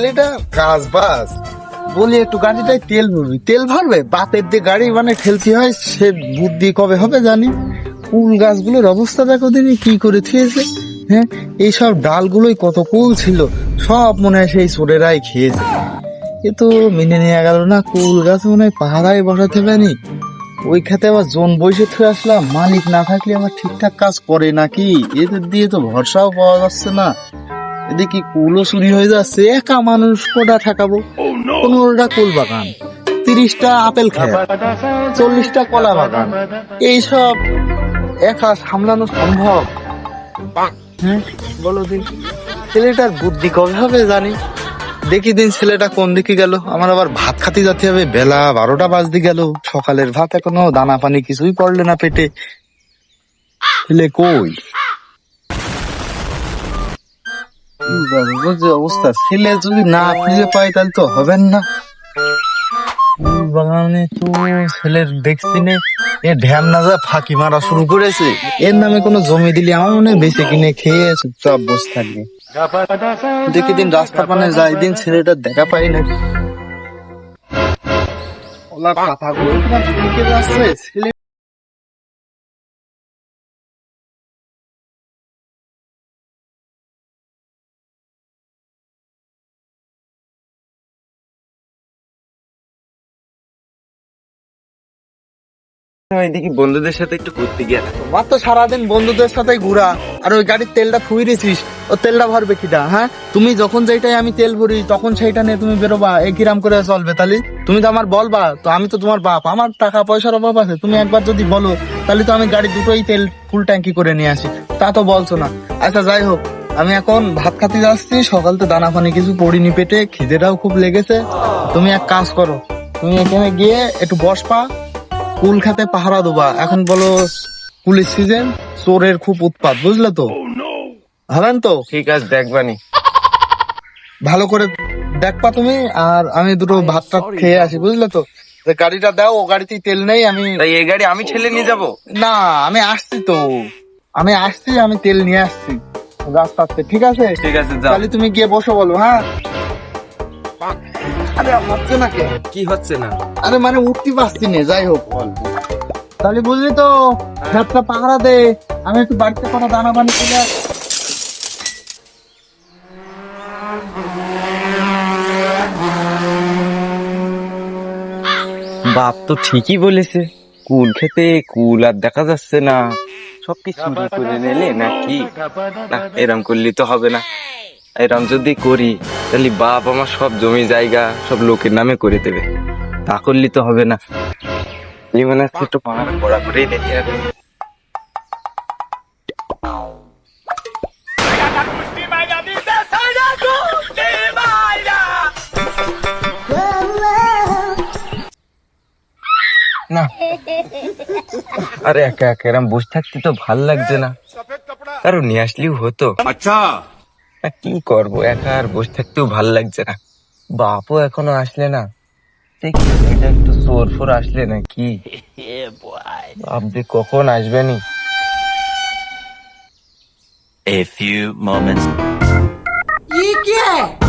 ছেলেটা কাজ বাজ। বলি, একটু গাড়িটায় তেল ভরবি। তেল ভরবে? বাপের দিয়ে গাড়ি মানে ঠেলতে হয়, সে বুদ্ধি কবে হবে জানি। কুল গাছগুলোর অবস্থা দেখো দিনই কি করে থিয়েছে। হ্যাঁ এইসব ডালগুলোই কত কুল ছিল, সব মনে হয় সেই চোরেরাই খেয়েছে। এ তো মেনে নিয়ে গেল না, কুল গাছ মনে হয় পাহাড়ায় বসাতে পারি ওই খেতে আবার জোন বসে থুয়ে আসলাম, মালিক না থাকলে আমার ঠিকঠাক কাজ করে নাকি? এদের দিয়ে তো ভরসাও পাওয়া যাচ্ছে না। এদিকে কুলও চুরি হয়ে যাচ্ছে একা মানুষ কোটা ঠাকাবো? পনেরোটা কুল বাগান তিরিশটা আপেল খেত চল্লিশটা কলা বাগান। এইসব একা সামলানো সম্ভব? হ্যাঁ বলো দিন ছেলেটার বুদ্ধি কবে হবে জানি? দেখি দিন ছেলেটা কোন দিকে গেল। আমার আবার ভাত খাতে যেতে হবে বেলা বারোটা বাজতে গেল। সকালের ভাত এখনও দানা পানি কিছুই পড়লে না পেটে। ছেলে কই? যে অবস্থা। ছেলে যদি না খুঁজে পাই তাহলে তো হবেন না। বাগানে তো ছেলের দেখছি নে এ ঢ্যাম না যা ফাঁকি মারা শুরু করেছে। এর নামে কোনো জমি দিলে আমার মনে বেঁচে কিনে খেয়ে চুপচাপ বসে থাকবে। দেখি দিন রাস্তা পানে যাই দিন ছেলেটা দেখা পাই না। ওলা কথা বলতে ছেলে এদিকে বন্ধুদের সাথে একটু ঘুরতে গিয়ে তোমার তো সারাদিন বন্ধুদের সাথে ঘুরা, আর ওই গাড়ির তেলটা ফুইরেছিস ও তেলটা ভরবে কিটা হ্যাঁ? তুমি যখন যেটাই আমি তেল ভরি, তখন সেইটা নিয়ে তুমি বেরোবা, এই কিরাম করে চলবে তাহলে তুমি তো আমার বলবা, তো আমি তো তোমার বাপ, আমার টাকা পয়সার অভাব আছে, তুমি একবার যদি বলো, তাহলে তো আমি গাড়ি দুটোই তেল ফুল ট্যাঙ্কি করে নিয়ে আসি, তা তো বলছো না। আচ্ছা যাই হোক, আমি এখন ভাত খাতে যাচ্ছি, সকাল তো দানা পানি কিছু পড়িনি পেটে, খিদেটাও খুব লেগেছে। তুমি এক কাজ করো, তুমি এখানে গিয়ে একটু বসপা কুল খাতে পাহারা দেবা। এখন বলো কুলের সিজন চোরের খুব উৎপাত বুঝলে তো? হবেন তো? ঠিক আছে দেখবানি ভালো করে দেখবা তুমি আর আমি দুটো ভাত টাত খেয়ে আসি বুঝলে তো? গাড়িটা দাও ও গাড়িতেই তেল নেই আমি এই গাড়ি আমি ঠেলে নিয়ে যাব? না আমি আসছি তো। আমি আসছি আমি তেল নিয়ে আসছি। রাস্তাতে ঠিক আছে? ঠিক আছে তাহলে তুমি গিয়ে বসো বলো হ্যাঁ? আরে হচ্ছে না কে? কি হচ্ছে না? আরে মানে উঠতে পারছি না যাই হোক তাহলে বুঝলি তো হাতটা পাহারা দে আমি একটু বাড়িতে কোনো দানা পানি তুলে বাপ তো ঠিকই বলেছে কুল খেতে কুল আর দেখা যাচ্ছে না। সব কি চুরি করে নিলে নাকি? না এরম করলে তো হবে না। এরম যদি করি তাহলে বাপ আমার সব জমি জায়গা, সব লোকের নামে করে দেবে। তা করলে তো হবে না। একটু পাহাড় করেই দেখে হবে। না। আরে একা একা এরম বসে থাকতে তো ভালো লাগছে না। কারণ নিয়ে আসলেও হতো। আচ্ছা। কি করব? একা আর বসে থাকতেও ভালো লাগছে না। বাপও এখনও আসলে না। দেখি এটা একটু চোর ফোর আসলে না কি আপনি কখন আসবেনি A few moments. ইয়ে you get.